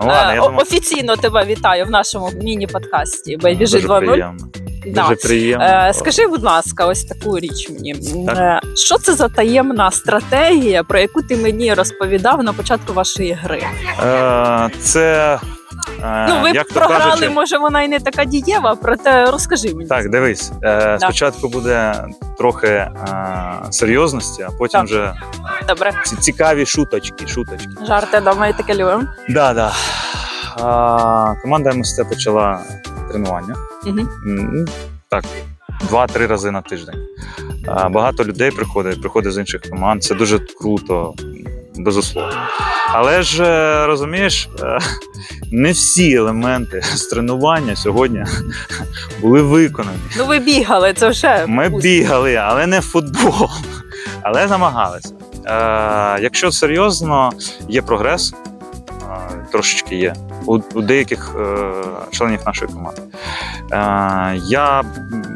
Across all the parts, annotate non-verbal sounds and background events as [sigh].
Ну, ладно, Е, я думаю, Офіційно тебе вітаю в нашому міні-подкасті Бейбіжи дуже 2.0. приємно. Да. Дуже приємно. Е, скажи, будь ласка, ось таку річ мені. Так. Е, що це за таємна стратегія, про яку ти мені розповідав на початку вашої гри? Е, це, ну, ви як програли, кажучи, може вона і не така дієва, проте розкажи мені. Так, дивись. Е, Спочатку буде трохи е, серйозності, а потім Так. вже Добре, ці цікаві шуточки. шуточки. жарти дома і таке любимо. Да, да. А, команда МСТ почала тренування. М, Так, два-три рази на тиждень. А, Багато людей приходить, приходить з інших команд. Це дуже круто, безусловно. Але ж е, розумієш, е, не всі елементи з тренування сьогодні були виконані. Ну ви бігали, це вже Ми успіх. бігали, але не в футбол. Але намагалися. Е, якщо серйозно, є прогрес, трошечки є у, деяких членів нашої команди. Я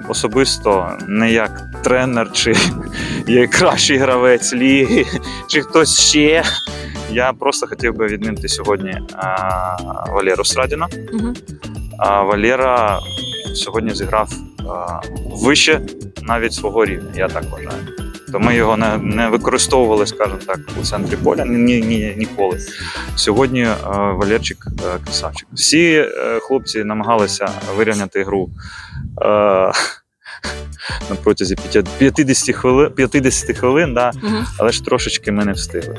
особисто не як тренер чи [laughs] як кращий гравець ліги, чи хтось ще. Я просто хотів би відмінити сьогодні е, Валеру Срадіна. Мгм. А Валера сьогодні зіграв а, вище навіть свого рівня, я так вважаю. То ми його не, не використовували, скажімо так, у центрі поля ні, ні, ніколи. Сьогодні е, Валерчик е, красавчик. Всі е, хлопці намагалися вирівняти гру е, на протязі 50 хвилин, 50 хвилин да, Угу. але ж трошечки ми не встигли.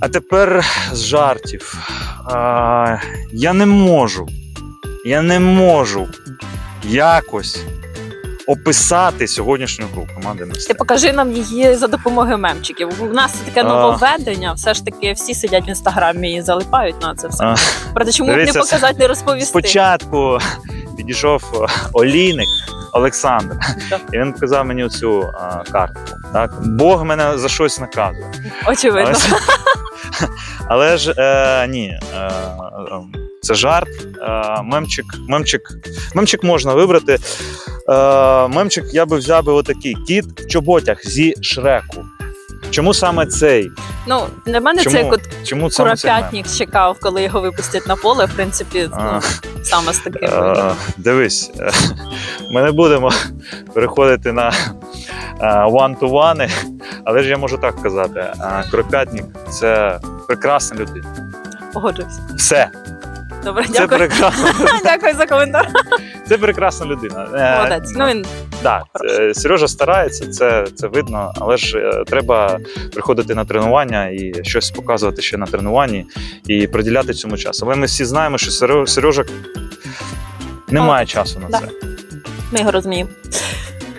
А тепер з жартів. А, я не можу, я не можу якось описати сьогоднішню гру команди Ти покажи нам її за допомогою мемчиків. У нас таке А. нововведення. Все ж таки всі сидять в інстаграмі і залипають на це все. А, Проте чому б не Дивіться, показати, не розповісти? Спочатку підійшов олійник Олександр, Так. і він показав мені цю картку. Так? Бог мене за щось наказує. Очевидно. Але, [laughs] але ж е, ні, е, е, це жарт. Е, мемчик, мемчик, мемчик можна вибрати. Е, мемчик я би взяв би отакий кіт в чоботях зі шреку. Чому саме цей? Ну для мене Чому це Чому куропятник чекав, коли його випустять на поле. В принципі, А. ну, саме з таким. Е, виглядом. дивись, е, ми не будемо переходити на one-to-one, але ж я можу так казати: е, це прекрасна людина. Погоджуюсь. Все, Добре, це дякую. прекрасна, [laughs] Дякую за коментар. Це прекрасна людина. Е, Молодець. Ну він Да, е, Сережа старається, це, це видно, але ж е, треба приходити на тренування і щось показувати ще на тренуванні і приділяти цьому час. Але ми всі знаємо, що Сережа, не має часу на Да. це. ми його розуміємо.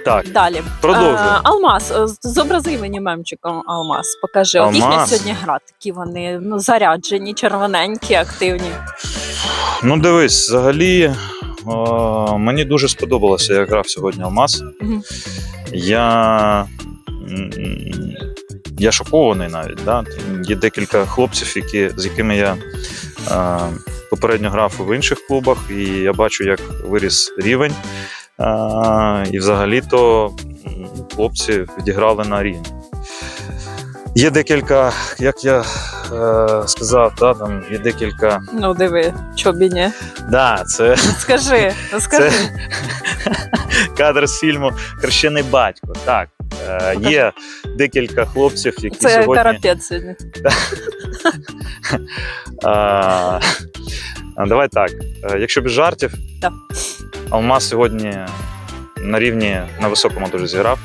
Так, Далі. продовжуємо. Алмаз, зобрази мені мемчиком Алмаз. Покажи. От їхня сьогодні гра. Такі вони ну, заряджені, червоненькі, активні. Ну дивись, взагалі о, мені дуже сподобалося, як грав сьогодні Алмаз. Мгм. Я, я шокований навіть. Да? Є декілька хлопців, які, з якими я е, попередньо грав в інших клубах, і я бачу, як виріс рівень. Е, і взагалі-то хлопці відіграли на рівні. Є декілька, як я е, сказав, да, там є декілька. Ну, диви, чобі ні. Да, це Скажи, ну, скажи. це [laughs] кадр з фільму Хрещений батько. Так, е, є декілька хлопців, які Це сьогодні. карапець сьогодні. [laughs] А, давай так. е, Якщо без жартів, Так. Алмаз сьогодні на рівні на високому дуже зіграв.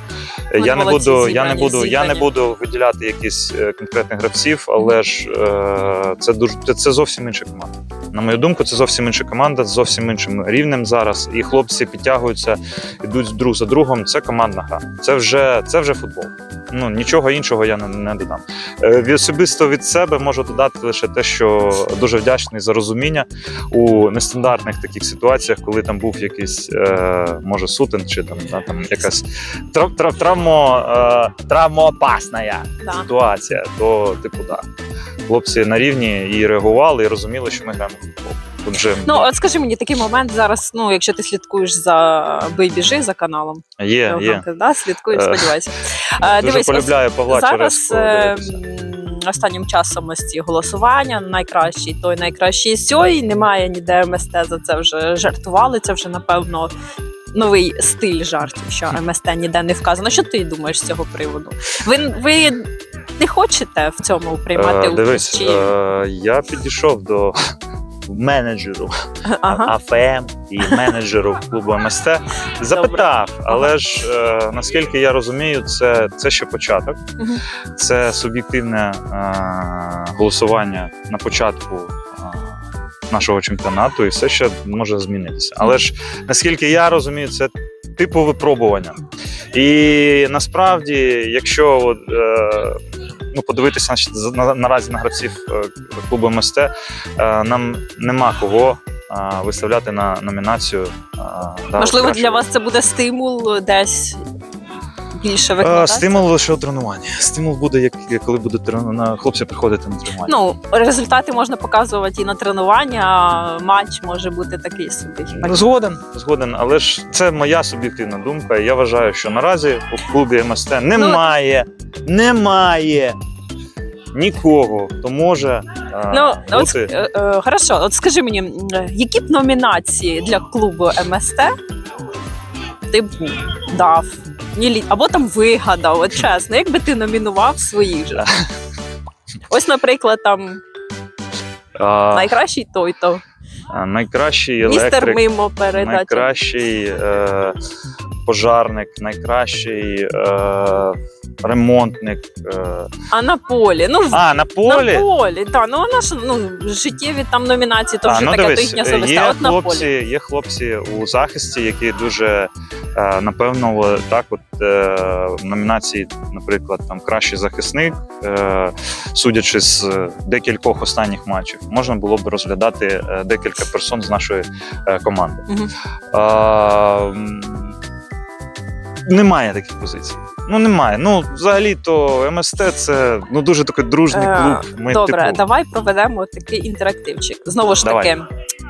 Ми Я не буду, я не буду, я не буду виділяти якісь е, конкретних гравців, але ж е, це дуже це зовсім інша команда. На мою думку, це зовсім інша команда, з зовсім іншим рівнем зараз. І хлопці підтягуються, йдуть друг за другом. Це командна гра. Це вже це вже футбол. Ну нічого іншого я не, не додам. Е, Особисто від себе можу додати лише те, що дуже вдячний за розуміння у нестандартних таких ситуаціях, коли там був якийсь е, може сутен чи там, да, там якась трав, трав, травмо, е, травмоопасна Да. ситуація, то типу да. Хлопці на рівні і реагували, і розуміли, що ми граємо в футбол. Тут же Ну, от скажи мені такий момент зараз. Ну, якщо ти слідкуєш за бий біжи за каналом, є, є. Да, слідкуєш, Е, сподіваюся. Е, Дуже Дивись, полюбляю Павла зараз е, останнім часом ось ці голосування, найкращий той, найкращий сьой. Немає ніде МСТ за це вже жартували. Це вже напевно. Новий стиль жартів, що МСТ ніде не вказано. Що ти думаєш з цього приводу? Ви, ви не хочете в цьому приймати участь? Дивись, Чи... е, я підійшов до менеджеру ага. АФМ і менеджеру клубу МСТ. Запитав, але ж е, наскільки я розумію, це, це ще початок. Це суб'єктивне е, голосування на початку. е, Нашого чемпіонату і все ще може змінитися. Але ж наскільки я розумію, це типу випробування. І насправді, якщо от, е, ну, подивитися на, на, наразі на гравців е, клубу МСТ, е, нам нема кого е, виставляти на номінацію. Можливо, для вас це буде стимул десь більше Е, викладати? Стимул лише у тренуванні. Стимул буде, як коли трен- на хлопці приходити на тренування. Ну, результати можна показувати і на тренування, а матч може бути такий собі. Ну, Згоден, згоден, але ж це моя суб'єктивна думка. Я вважаю, що наразі у клубі МСТ немає, немає нікого, хто може е, Ну, от, бути. е, е, хорошо, от скажи мені, які б номінації для клубу МСТ ти б дав? Або там вигадав, от чесно, як би ти номінував своїх же? [laughs] Ось, наприклад, там а, найкращий той-то, а, найкращий містер мимо передачі. найкращий е, пожарник, найкращий е, ремонтник. Е. А на полі. Ну, А, на полі. На полі, так. Ну вона ж ну, життєві там номінації, то А, вже ну, таке то їхня совість. є от на хлопці, полі. є хлопці у захисті, які дуже е, напевно так, от е, в номінації, наприклад, там кращий захисник, е, судячи з е, декількох останніх матчів, можна було б розглядати е, декілька персон з нашої е, команди. Мгм. А, немає таких позицій. Ну немає. Ну, взагалі, то МСТ це ну дуже такий дружний Е, клуб. Ми Добре, типу, давай проведемо такий інтерактивчик. Знову ж Давай. таки,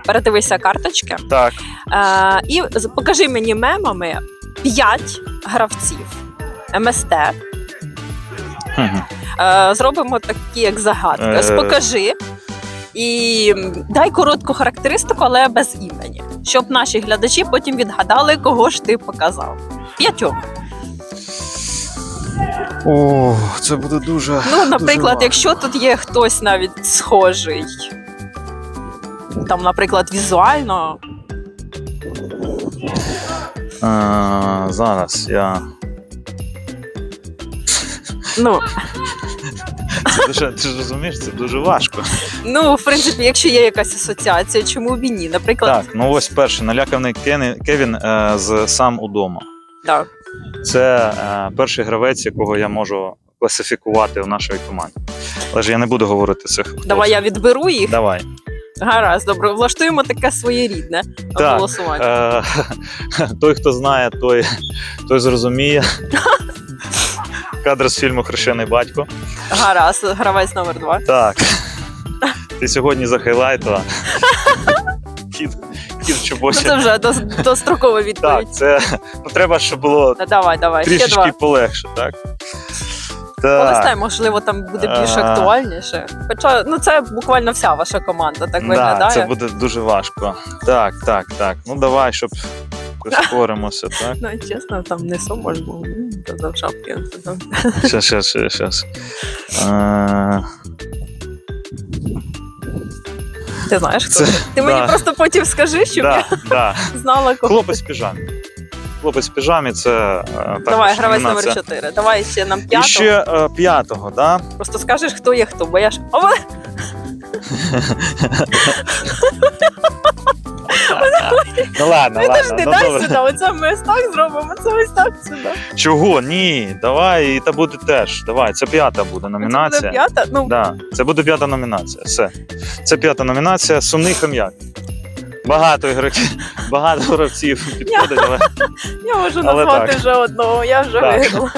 передивися карточки так. е, і покажи мені мемами 5 гравців МСТ. Е, зробимо такі, як загадки. Е. Ось покажи. І дай коротку характеристику, але без імені, щоб наші глядачі потім відгадали, кого ж ти показав. П'ятьох. О, це буде дуже. Ну, наприклад, важко. якщо тут є хтось навіть схожий, там, наприклад, візуально, А, зараз я. ну, Це дуже, ти ж розумієш, це дуже важко. ну, в принципі, якщо є якась асоціація, чому б і ні? Наприклад, Так, ну ось перший наляканий Кени- Кевін е, з сам удома. Так. Це е, перший гравець, якого я можу класифікувати в нашій команді. Але ж я не буду говорити цих. давай я відберу їх. Давай. Гаразд, добре, влаштуємо таке своєрідне Так, голосування. Е, [laughs] той, хто знає, той, той зрозуміє. [laughs] Кадр з фільму Хрещений батько. Гаразд, гравець номер два. Так. Ти сьогодні за хайлайта. Кіт, кіт в Ну, це вже дос- дострокова відповідь. Так, це ну, треба, щоб було Та Давай, давай, ще трішечки два. полегше, так? Так. можливо, там буде більш А. актуальніше. Хоча ну це буквально вся ваша команда так Да, виглядає. це буде дуже важко. Так, так, так. Ну давай, щоб прискоримося, [laughs] так? Ну, чесно, там не сумаш, бо м, казав шапки. Там. Щас, щас, щас, щас. Е, Ти знаєш, хто? Це- це? Ти мені да. просто потім скажи, щоб да, да. знала, кого. Хлопець в піжамі. Хлопець в піжамі це. так, Давай, гравець номер номінація. 4. Давай ще нам І ще е, п'ятого, да? Просто скажеш, хто є хто, бо я ж. [laughs] Ну ладно, ладно. Підожди, Ну, дай добре. сюди. Оце ми ось так зробимо, це ось так сюди. Чого? Ні, давай, і та буде теж. Давай, це п'ята буде Це буде номінація. п'ята. Ну, Да, це буде п'ята номінація. Все. Це п'ята номінація. Сумний хом'як. Багато ігроків, [laughs] багато гравців підходить, але [laughs] я можу Але назвати так. вже одного, я вже Так. виграла.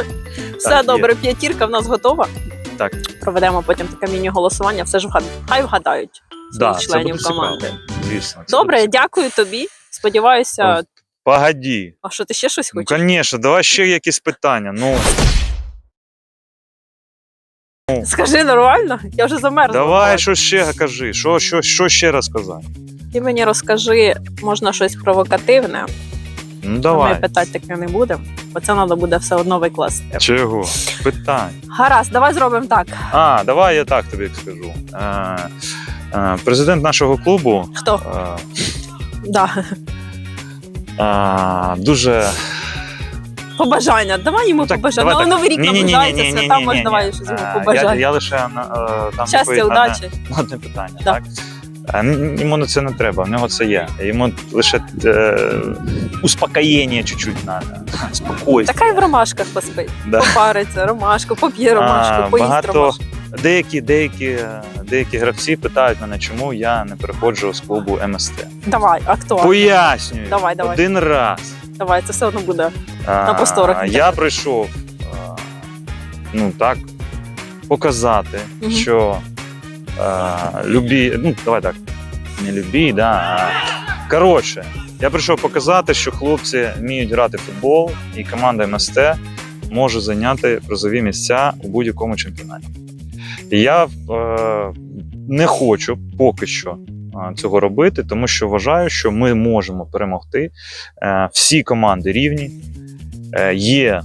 Все Так, є. добре, п'ятірка в нас готова. Так. Проведемо потім таке міні-голосування, все ж вгад... хай вгадають да, це членів буде команди. цікаво. Звісно. це Добре, буде цікаво. дякую тобі. Сподіваюся, Погоді. а що ти ще щось Ну, хочеш? звісно, давай ще якісь питання. Ну, Скажи нормально, я вже замерзла. Давай, що ще кажи, що, що, що ще раз сказати? Ти мені розкажи, можна щось провокативне. Ну Ми давай. питати таке не будемо, бо це треба буде все одно викласти. Чого? Питань. Гаразд, давай зробимо так. А, давай я так тобі скажу. Е, президент нашого клубу Хто? е, Да. е, дуже Побажання. Давай йому Ну, так, побажання. давай Ну. Новий рік наближається, свята, може, давай щось йому Е, Я, побажання. я лише е, там Щастя, удачі. [laughs] одне питання. Да. Так? Е, Йому на це не треба, в нього це є. Йому лише е, успокоєння чуть-чуть треба. [laughs] Спокойствие. Така й в ромашках поспить. Да. Попариться, ромашку, поп'є А, ромашку, поїсть багато ромашку. Деякі, деякі, деякі гравці питають мене, чому я не переходжу з клубу МСТ. Давай, актуально. Пояснюю Давай, давай. один раз. Давай, це все одно буде. А, На просторах Я прийшов а, ну так, показати, Мгм. що а, любі, ну давай так, не любі, да, а коротше, я прийшов показати, що хлопці вміють грати в футбол, і команда МСТ може зайняти призові місця у будь-якому чемпіонаті. Я е, не хочу поки що цього робити, тому що вважаю, що ми можемо перемогти. Е, всі команди рівні, е, є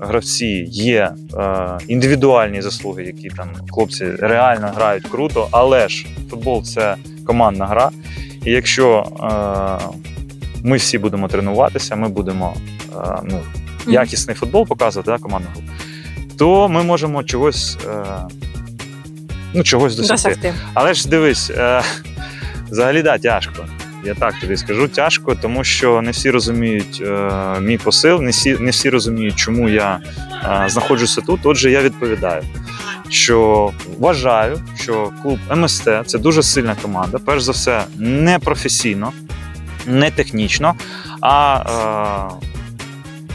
гравці, є е, індивідуальні заслуги, які там хлопці реально грають круто, але ж футбол це командна гра. І якщо е, ми всі будемо тренуватися, ми будемо е, ну, якісний футбол показувати, да, командну гру, то ми можемо чогось, е, ну, чогось досягти. Досягти. Але ж дивись, е, взагалі да, тяжко. Я так тобі скажу, тяжко, тому що не всі розуміють е, мій посил, не всі, не всі розуміють, чому я е, знаходжуся тут. Отже, я відповідаю, що вважаю, що клуб МСТ це дуже сильна команда. Перш за все, не професійно, не технічно, а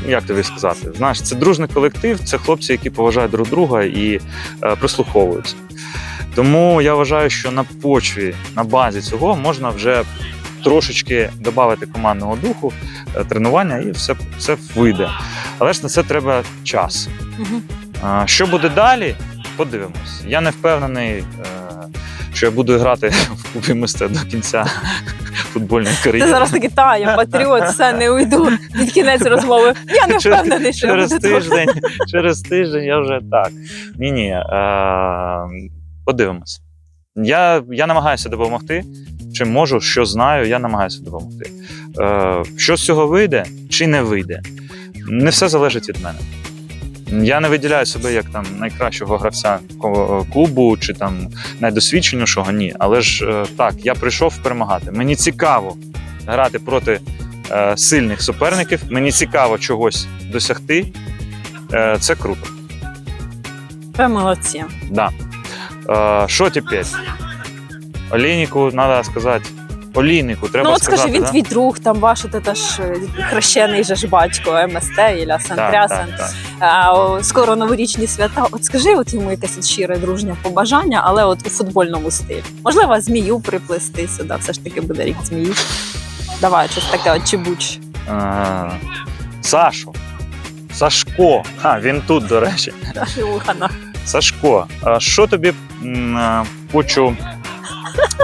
е, як тобі сказати, знаєш, це дружний колектив, це хлопці, які поважають друг друга і е, прислуховуються. Тому я вважаю, що на почві, на базі цього можна вже трошечки додати командного духу, е, тренування, і все, все вийде. Але ж на це треба час. Що буде далі? Подивимось. Я не впевнений, е, що я буду грати [laughs] в клубі мистецтва до кінця [laughs] футбольної кар'єри. зараз такий, та, я патріот, все, не уйду. Під кінець розмови. Я не впевнений, що я через буду тиждень, через тиждень я вже так. Ні, ні. Подивимось. Я, я намагаюся допомогти. Чим можу, що знаю, я намагаюся допомогти. Е, що з цього вийде чи не вийде, не все залежить від мене. Я не виділяю себе як там найкращого гравця клубу чи там найдосвідченішого. Ні. Але ж е, так, я прийшов перемагати. Мені цікаво грати проти е, сильних суперників. Мені цікаво чогось досягти. Е, це круто. Ви молодці. Да. Що тепер? Олійнику треба сказати. Олійнику треба ну от сказати. скажи, він да? твій друг, там ваш от це ж е, хрещений же ж батько МСТ Ілля Сантрясен. так, так. А, скоро новорічні свята. От скажи от йому якесь от щире дружнє побажання, але от у футбольному стилі. Можливо, змію приплести сюди. Все ж таки буде рік змії. Давай, щось таке от чебуч. Е, Сашу. Сашко. А, він тут, до речі. Сашко, а що тобі хочу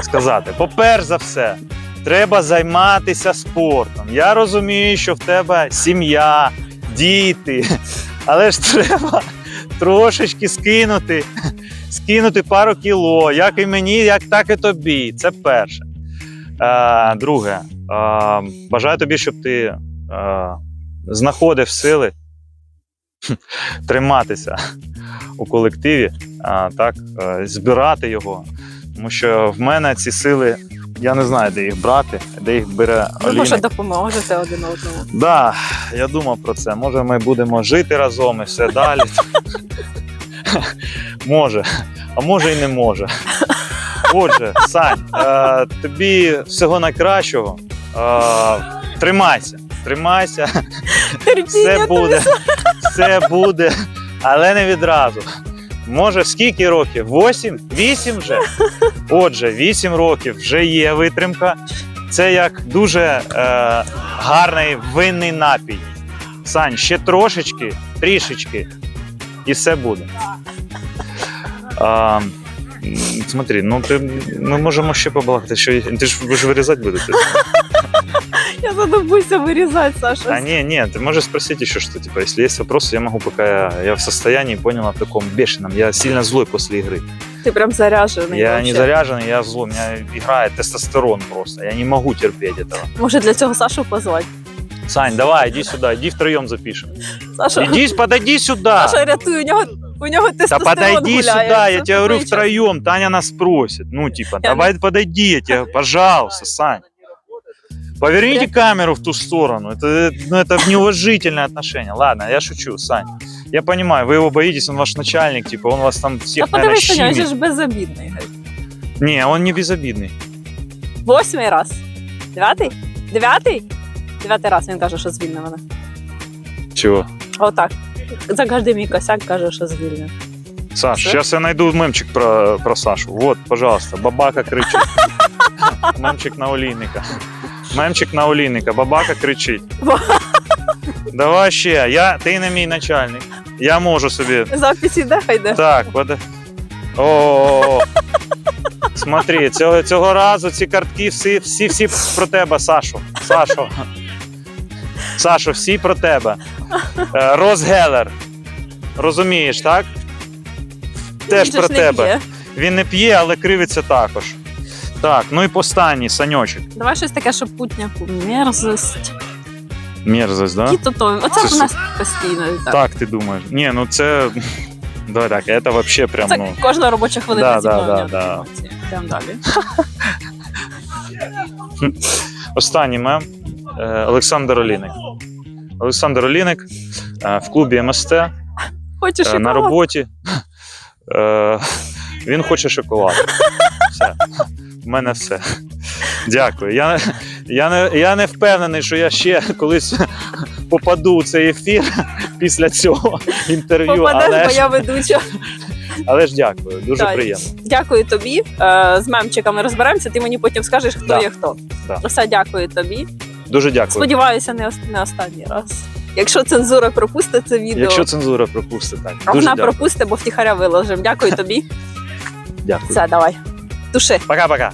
сказати? Поперш за все, треба займатися спортом. Я розумію, що в тебе сім'я, діти, але ж треба трошечки скинути, скинути пару кіло, як і мені, як так і тобі. Це перше. Е, друге, е, бажаю тобі, щоб ти е, знаходив сили [laughs] триматися у колективі, так, е, збирати його. Тому що в мене ці сили, я не знаю, де їх брати, де їх бере Ви може Оліна. допоможете один одному. Да, я думав про це. Може, ми будемо жити разом і все далі. може, а може і не може. Отже, Сань, е, тобі всього найкращого. Е, тримайся, тримайся. Все буде, все буде, але не відразу. Може, скільки років? Восім? Вісім вже? [laughs] Отже, вісім років вже є витримка. Це як дуже е, гарний винний напій. Сань, ще трошечки, трішечки, і все буде. А, смотри, ну ти, ми можемо ще побалакати. Що, ти ж ви ж вирізати будете? Я задумуюся вирізати, Саша. А не, не, ты можешь спросить еще что, типа, если есть вопросы, я могу, пока я, я в состоянии, понял, в таком бешеном. Я сильно злой после игры. Ти прям заряжений. я вообще. не заряженный, я злой. У меня играет тестостерон просто. Я не могу терпеть этого. Може для цього Сашу позвати? Сань, давай, иди сюда, иди втроем запишем. Саша, Иди, подойди сюда. Саша рятуй, у нього, у нього Да тестостерон подойди гуляє. сюда, я Це тебе говорю втроем. Таня нас просит. Ну, типа, давай подойди, я тебе, пожалуйста, Сань. Поверните камеру в ту сторону. Это, ну, это неуважительное отношение. Ладно, я шучу, Сань. Я понимаю, вы его боитесь, он ваш начальник, типа, он вас там Та всех, наверное, подивись на нього, він щемит. же ж безобідний. Не, он не безобидный. Восьмий раз. Дев'ятий? Дев'ятий? Дев'ятий раз він каже, що звільнено. Чего? Отак. За кожен мій косяк каже, що звільнено. Саш, Что? сейчас я найду мемчик про, про Сашу. Вот, пожалуйста, бабака кричит. [laughs] Мемчик на олійника. Мемчик на олійника, бабака кричить. Давай ще, я, ти не мій начальник. Я можу собі. Запись іде, йде. Так, пода. О. Смотри, цього, цього разу ці картки всі, всі, всі про тебе, Сашо. Сашо. Сашо, всі про тебе. Е, Розгелер. Розумієш, так? Теж Він про тебе. Він не п'є, але кривиться також. Так, ну і останній саньочок. Давай щось таке, щоб путняку. Мерзость. Мерзость, да? Кіто то. Оце Це в нас постійно. Так. Так, ти думаєш. Ні, ну це. Давай так, це взагалі прям, Це ну. кожна робоча хвилина Да, зі да, мною да, да. Йдемо далі. [laughs] Останній мем. Е, Олександр Оліник. Олександр Оліник е, в клубі МСТ е, Хочеш на роботі. [laughs] Е, Він хоче шоколад. Все. У мене все. Дякую. Я, я, не, я не впевнений, що я ще колись попаду у цей ефір після цього інтерв'ю. Попадеш, Але бо ж, я ведуча. але ж дякую, дуже Так. приємно. Дякую тобі. Е, З мемчиками розберемося. Ти мені потім скажеш, хто Да. є хто. Да. Все, дякую тобі. Дуже дякую. Сподіваюся, не, не останній раз. Якщо цензура пропустить це відео, Якщо цензура пропустить, так. Дуже вона дякую. пропустить, бо втіхаря виложимо. Дякую тобі. дякую. Все, давай. Туши. Пока-пока.